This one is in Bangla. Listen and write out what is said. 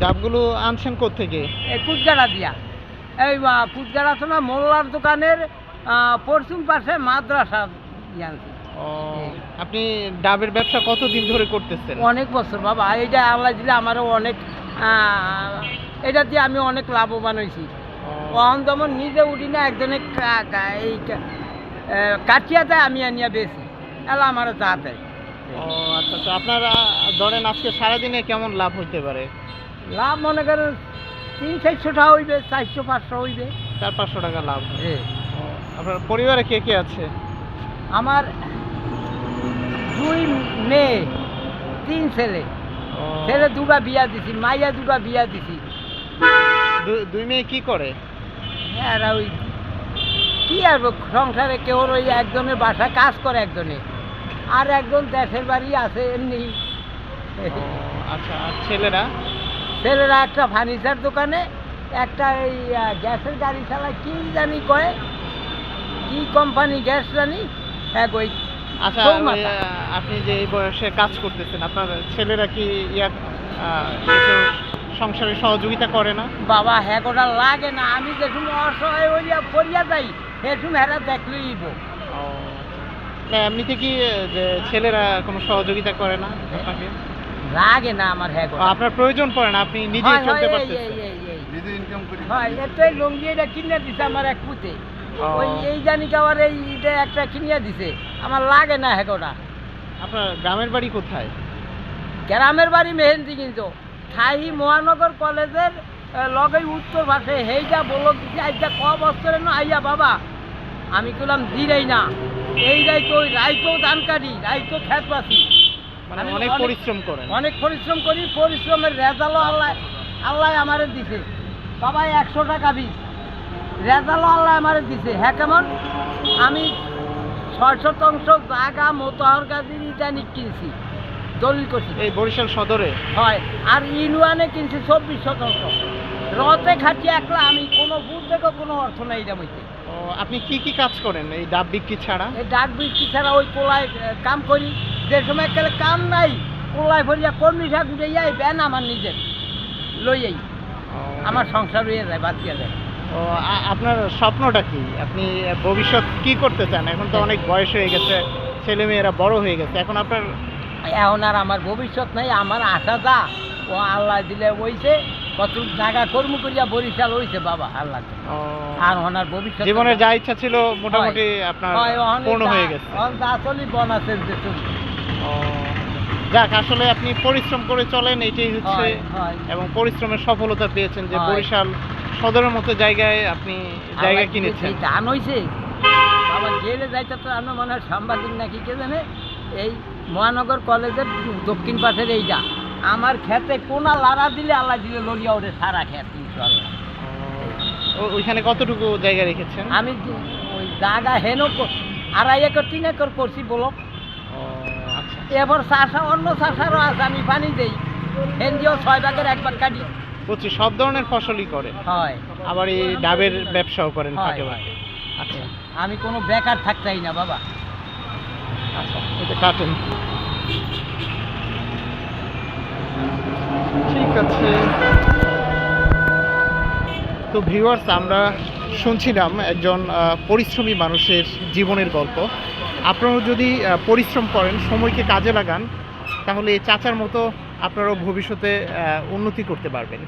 ডাবগুলো আনছেন কোত্থেকে? এই কুচগাড়া দিয়া। এই কুচগাড়া তো না মোল্লার দোকানের পশ্চিম পাশে মাদ্রাসা জানছি ও আপনি ডাবের ব্যবসা কতদিন ধরে করতেছেন? অনেক বছর বাবা এইটা আল্লাহ দিলে আমারও অনেক এটা দিয়ে আমি অনেক লাভবান হয়েছি। অহন যেমন নিজে উঠি না একজনে এই কা- আহ, কাটিয়া দেয় আমি আনিয়া বেশি এলা আমারও চা দেয়। ও আচ্ছা আচ্ছা আপনারা ধরেন আজকে সারাদিনে কেমন লাভ হইতে পারে? লাভ মনে করেন তিন চারশো টাকা হইবে চারশো পাঁচশো হইবে। চার পাঁচশো টাকা লাভ। আপনার পরিবারে কে কে আছে? আমার দুই মেয়ে তিন ছেলে। ছেলে দুটা বিয়া দিছি মাইয়া দুটা বিয়া দিছি। দুই মেয়ে কি করে? আর ওই কি আর সংসারে কেউ ওই একজনের বাসা কাজ করে একজনে। আর একজন দেশের বাড়ি আছে এমনি। আচ্ছা আর ছেলেরা? ছেলেরা একটা ফার্নিচার দোকানে একটা এই গ্যাসের গাড়ি চালায় কি জানি কয়? কি কোম্পানি গ্যাস জানি? এক ওই আচ্ছা আপনি যে এই বয়সে কাজ করতেছেন আপনার ছেলেরা কি ইয়া সংসারে সহযোগিতা করে না? বাবা হ্যাঁ গোটা লাগে না। আমি দেখুন অসহায় হইয়া পড়িয়া যাই হেসুম হেরা দেখলেই ও, না এমনিতে কি যে ছেলেরা কোনো সহযোগিতা করে না আপনাকে? লাগে না আমার হ্যাঁ আপনার প্রয়োজন পড়ে না আপনি নিজে হয়, হয়, চলতে পারতেছেন। এই, এই, এই। নিজে ইনকাম করি। হয় এটাই লুঙ্গি এটা কিনে দিছে আমার এক পুঁতে। ওই এই জানি কাবার এই এটা একটা কিনিয়া দিছে। আমার লাগে না হেগোটা আপনার গ্রামের বাড়ি কোথায়? গ্রামের বাড়ি মেহেন্দি কিন্তু। থাই মহানগর কলেজের লগে উত্তর পাশে হেইটা বলো দিছি আইটা ক বছরে না আইয়া বাবা আমি কইলাম দিরেই না। এই রাইতো ওই রাইতো ধান কাটি রাইতো খেত বাসি মানে অনেক পরিশ্রম করেন। অনেক পরিশ্রম করি পরিশ্রমের রেজাল্টও আল্লাহ আল্লাহ আমারে দিছে। বাবা একশো টাকা বিষ রেজাল্টও আল্লাহ আমারে দিছে। হ্যাঁ কেমন? আমি ছয় শতাংশ জায়গা মোতাহর গাজির ইটানি কিনছি। দলিল করছি। এই বরিশাল সদরে? হয়। আর ইউনিয়নে কিনছি চব্বিশ শতাংশ রতে খাটি একলা আমি কোনো বুধ থেকে কোনো অর্থ নাই এটা বইতে। ও, আপনি কি কি কাজ করেন? এই ডাব বিক্রি ছাড়া? এই ডাক বৃষ্টি ছাড়া ওই কোলায় আহ, কাম করি। যে সময় গেলে কাম নাই কোলায় ভরিয়া কর্মী শাক উঠে যাই বেন আমার নিজের। লইয়াই আমার সংসার হয়ে যায় বাঁচিয়া যায়। ও আপনার স্বপ্নটা কি? আপনি ভবিষ্যৎ কি করতে চান? এখন তো অনেক বয়স হয়ে গেছে ছেলে মেয়েরা বড় হয়ে গেছে। এখন আপনার এখন আর আমার ভবিষ্যৎ নাই আমার আশা যা ও আল্লাহ দিলে ওইছে কত জায়গা কর্ম করিয়া বরিশাল হইছে বাবা আল্লাহ আর ওনার ভবিষ্যৎ জীবনের যা ইচ্ছা ছিল মোটামুটি আপনার পূর্ণ হয়ে গেছে। আসলে বন আছে যে যাক আসলে আপনি পরিশ্রম করে চলেন এটাই হচ্ছে। এবং পরিশ্রমের সফলতা পেয়েছেন যে বরিশাল সদরের মতো জায়গায় আপনি জায়গা কিনেছেন। দান হইছে? বাবা গেলে যাইতে তো আমি মনে হয় সাংবাদিক নাকি কে জানে? এই মহানগর কলেজের দক্ষিণ পাশের এইটা। আমার খেতে কোনা লাড়া দিলে আল্লাহ দিলে লড়িয়া ওঠে সারা খেত ওইখানে কতটুকু জায়গা রেখেছেন? আমি ওই জায়গা হেন আড়াই একর তিন একর করছি বলো। এবার চাষা অন্য চাষারও আছে আমি পানি দেই। দিয়েও ছয় ভাগের একবার কাটি। বুঝছি সব ধরনের ফসলই করে। হয়। আবার এই ডাবের ব্যবসাও করেন ফাঁকে ফাঁকে। আচ্ছা। আমি কোনো বেকার থাকতেই না বাবা। আচ্ছা এটা কাটেন। ঠিক আছে। তো ভিউয়ার্স আমরা শুনছিলাম একজন পরিশ্রমী মানুষের জীবনের গল্প। আপনারাও যদি পরিশ্রম করেন, সময়কে কাজে লাগান, তাহলে চাচার মতো আপনারাও ভবিষ্যতে উন্নতি করতে পারবেন।